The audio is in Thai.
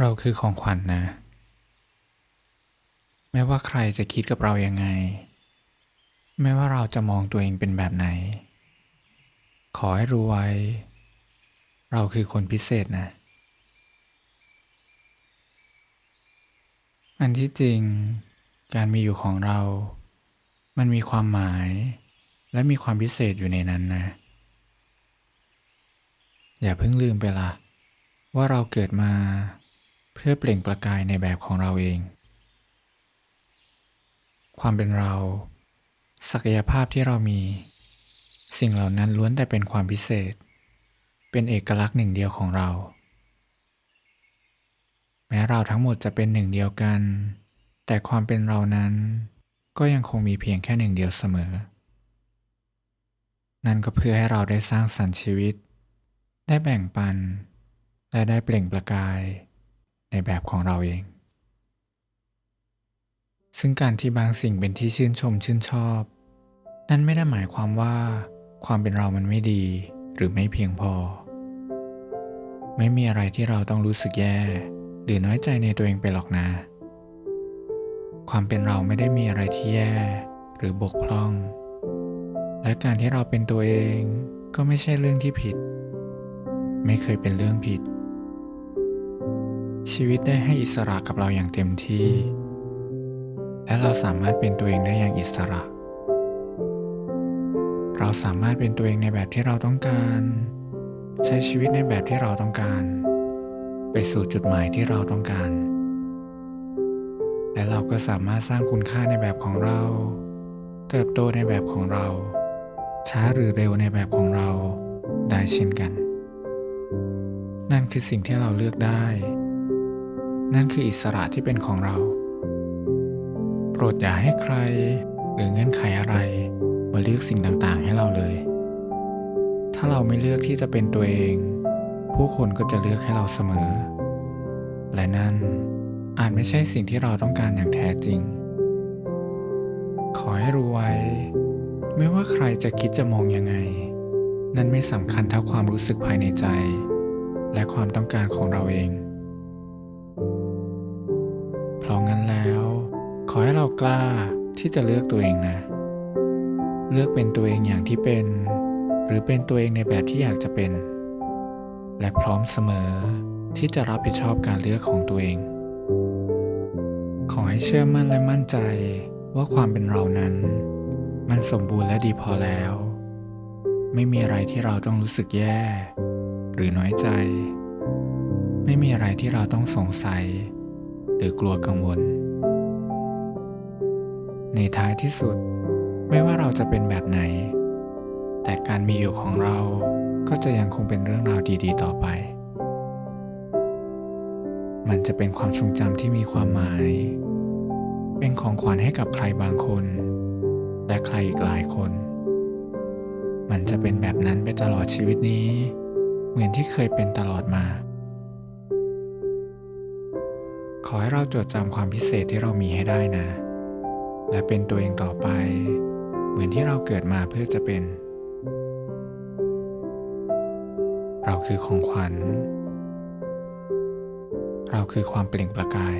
เราคือของขวัญนะไม่ว่าใครจะคิดกับเรายังไงไม่ว่าเราจะมองตัวเองเป็นแบบไหน ขอให้รู้ไว้ เราคือคนพิเศษนะ อันที่จริง การมีอยู่ของเรา มันมีความหมาย และมีความพิเศษอยู่ในนั้นนะ อย่าเพิ่งลืมไปละว่าเราเกิดมา เพื่อเปล่งประกายในแบบของเราเอง ความเป็นเรา ศักยภาพที่เรามี สิ่งเหล่านั้นล้วนแต่เป็นความพิเศษ เป็นเอกลักษณ์หนึ่งเดียวของเรา แม้เราทั้งหมดจะเป็นหนึ่งเดียวกัน แต่ความเป็นเรานั้น ก็ยังคงมีเพียงแค่หนึ่งเดียวเสมอ นั่นก็เพื่อให้เราได้สร้างสรรค์ชีวิต ได้แบ่งปัน และได้เปล่งประกาย ในแบบของเราเอง ซึ่งการที่บางสิ่งเป็นที่ชื่นชมชื่นชอบ นั่นไม่ได้หมายความว่า ความเป็นเรามันไม่ดีหรือไม่เพียงพอ ไม่มีอะไรที่เราต้องรู้สึกแย่ หรือน้อยใจในตัวเองไปหรอกนะ ความเป็นเราไม่ได้มีอะไรที่แย่ หรือบกพร่อง และการที่เราเป็นตัวเองก็ไม่ใช่เรื่องที่ผิด ไม่เคยเป็นเรื่องผิด ชีวิตได้ให้อิสระกับเราอย่างเต็มที่ และเราสามารถเป็นตัวเองได้อย่างอิสระ เราสามารถเป็นตัวเองในแบบที่เราต้องการ ใช้ชีวิตในแบบที่เราต้องการ ไปสู่จุดหมายที่เราต้องการ และเราก็สามารถสร้างคุณค่าในแบบของเรา เติบโตในแบบของเรา ช้าหรือเร็วในแบบของเราได้เช่นกัน นั่นคือสิ่งที่เราเลือกได้ นั่นคืออิสระที่เป็นของเรา โปรดอย่าให้ใคร หรือเงื่อนไขอะไร มาเลือกสิ่งต่างๆ ให้เราเลย ถ้าเราไม่เลือกที่จะเป็นตัวเอง ผู้คนก็จะเลือกให้เราเสมอ และนั่นอาจไม่ใช่สิ่งที่เราต้องการอย่างแท้จริง ขอให้รู้ไว้ ไม่ว่าใครจะคิดจะมองยังไง นั่นไม่สำคัญเท่าความรู้สึกภายในใจ และความต้องการของเราเอง เพราะงั้นแล้ว ขอให้เรากล้าที่จะเลือกตัวเองนะ เลือกเป็นตัวเองอย่างที่เป็น หรือเป็นตัวเองในแบบที่อยากจะเป็น และพร้อมเสมอที่จะรับผิดชอบการเลือกของตัวเอง ขอให้เชื่อมั่นและมั่นใจว่าความเป็นเรานั้น มันสมบูรณ์และดีพอแล้ว ไม่มีอะไรที่เราต้องรู้สึกแย่ หรือน้อยใจ ไม่มีอะไรที่เราต้องสงสัย หรือกลัวกังวล ในท้ายที่สุด ไม่ว่าเราจะเป็นแบบไหน แต่การมีอยู่ของเราก็จะยังคงเป็นเรื่องราวดี ๆ ต่อไป มันจะเป็นความทรงจำที่มีความหมาย เป็นของขวัญให้กับใครบางคน และใครอีกหลายคน มันจะเป็นแบบนั้นไปตลอดชีวิตนี้ เหมือนที่เคยเป็นตลอดมา ขอให้เราจดจำความพิเศษที่เรามีให้ได้นะ และเป็นตัวเองต่อไป เหมือนที่เราเกิดมาเพื่อจะเป็น เราคือของขวัญ เราคือความเปล่งประกาย